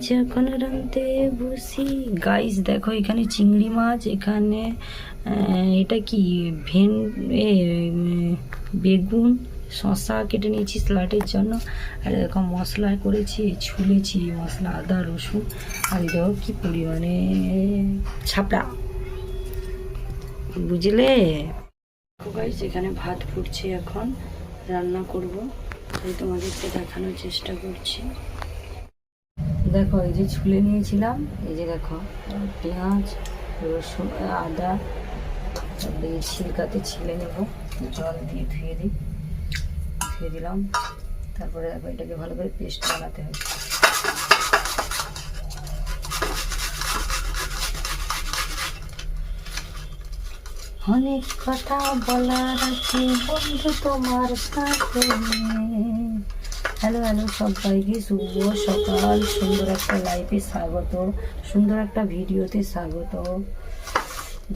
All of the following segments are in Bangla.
যখন রাঁধতে বসি গাইস দেখো এখানে চিংড়ি মাছ এখানে এটা কি? ভেন এ, বেগুন শশা কেটে নিয়েছি স্লাটের জন্য। আর দেখো মশলা করেছি ছুলেছি মশলা আদা রসুন। আর দেখো কি পরিমাণে ছাপড়া। বুঝলে? গাইস এখানে ভাত ফুটছে এখন। রান্না করব। তাই তোমাদেরকে দেখানোর চেষ্টা করছি। দেখো, এই যে ছুলে নিয়েছিলাম, এই যে দেখো, পেঁয়াজ, রসুন, আদা এই ছিলকাতে ছিলে নেব, জল দিয়ে ধুয়ে দিই, ধুয়ে দিলাম, তারপরে দেখো, এটাকে ভালো করে পেস্ট বানাতে হবে। অনেক কথা বলার আছে বন্ধু তোমার সাথে। হ্যালো হ্যালো সবাইকে, শুভ সকাল। সুন্দর একটা লাইফে স্বাগত। সুন্দর একটা ভিডিওতে স্বাগত।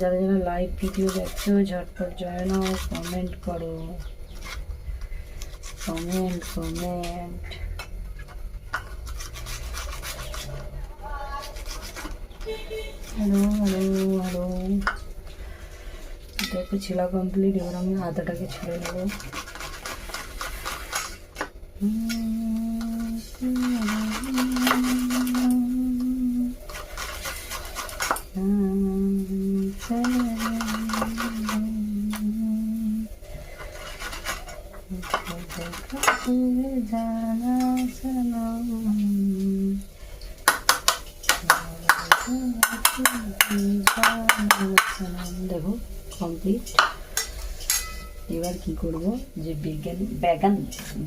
যারা যারা লাইভ ভিডিও দেখছ, ঝটপট জয়েন হও কমেন্ট করো। Comment comment hello hello hello দেখো, ছিলা কমপ্লিট এবার আমি আদাটাকে ছেড়ে নেব দেখো কমপ্লিট এবার কি করব? যে বেগন বেগন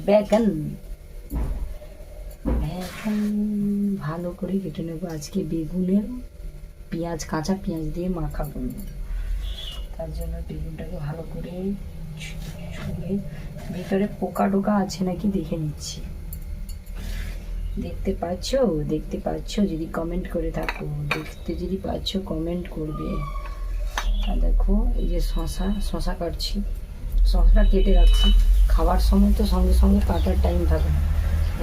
বেগন বেগন ভালো করে কেটে নেব। আজকে বেগুনের পেঁয়াজ, কাঁচা পেঁয়াজ দিয়ে মাখা করব তার জন্য বেগুনটাকে ভালো করে ভিতরে পোকা টোকা আছে নাকি দেখে নিচ্ছি। দেখতে পাচ্ছ? দেখতে পাচ্ছ? যদি কমেন্ট করে থাকো। দেখতে যদি পাচ্ছ কমেন্ট করবে। দেখো, এই যে শশা শশা কাটছি। শশাটা কেটে রাখছি। খাবার সময় তো সঙ্গে সঙ্গে কাটার টাইম থাকে। না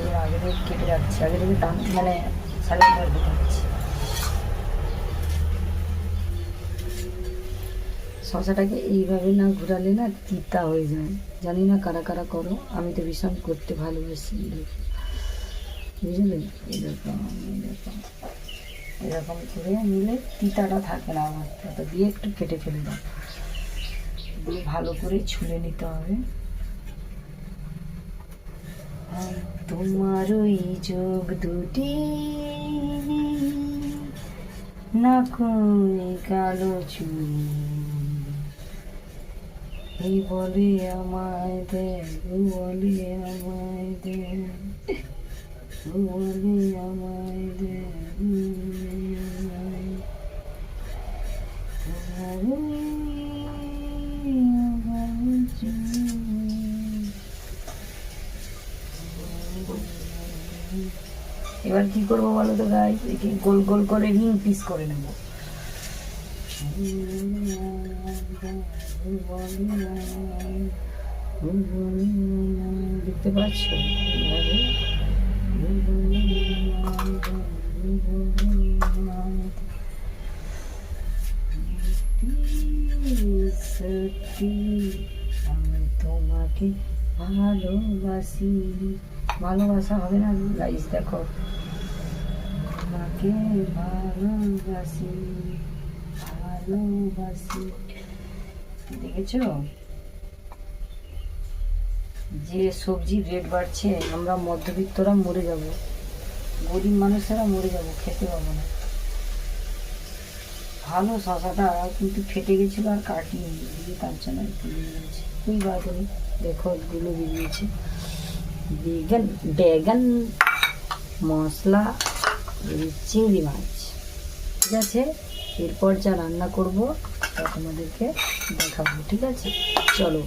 এই আগে কেটে রাখছি। আগে থেকে মানে স্যালাড কেটে রাখছি শশাটাকে এইভাবে না ঘুরালে না তিতা হয়ে যায়। জানি না কারা কারা করো, আমি তো ভীষণ করতে ভালোবাসি। বুঝলে? এরকম এরকম। এরকম করে নিলে তিতাটা থাকে না আমার। তো দিয়ে একটু কেটে ফেলে দাও। দিয়ে ভালো করে ছুলে নিতে হবে। তোমার ওই যোগ দুটি না কোনে কালো চুল। এই বলে আমায় দে ও বলে আমায় দে। বলে আমায় দে এবার কি করব বলো তো গাই গোল গোল করে রিং পিস করে নেব। দেখতে পাচ্ছ? সত্যি তোমাকে ভালোবাসি। ভালোবাসা হবে না? গাইস দেখো। তোমাকে ভালোবাসি। দেখেছ? যে সবজি রেট বাড়ছে, আমরা মধ্যবিত্তরা মরে যাব। গরিব মানুষেরা মরে যাব, খেতে পাবো না। ভালো শশাটা কিন্তু ফেটে গেছিল আর কাটিয়ে দিয়ে তার জন্য নিয়ে খুবই বার করি দেখো গুলো বেরিয়েছে। বেগন বেগন, মশলা চিংড়ি মাছ। ঠিক আছে? এরপর যা রান্না করব তা তোমাদেরকে দেখাবো ঠিক আছে? চলো।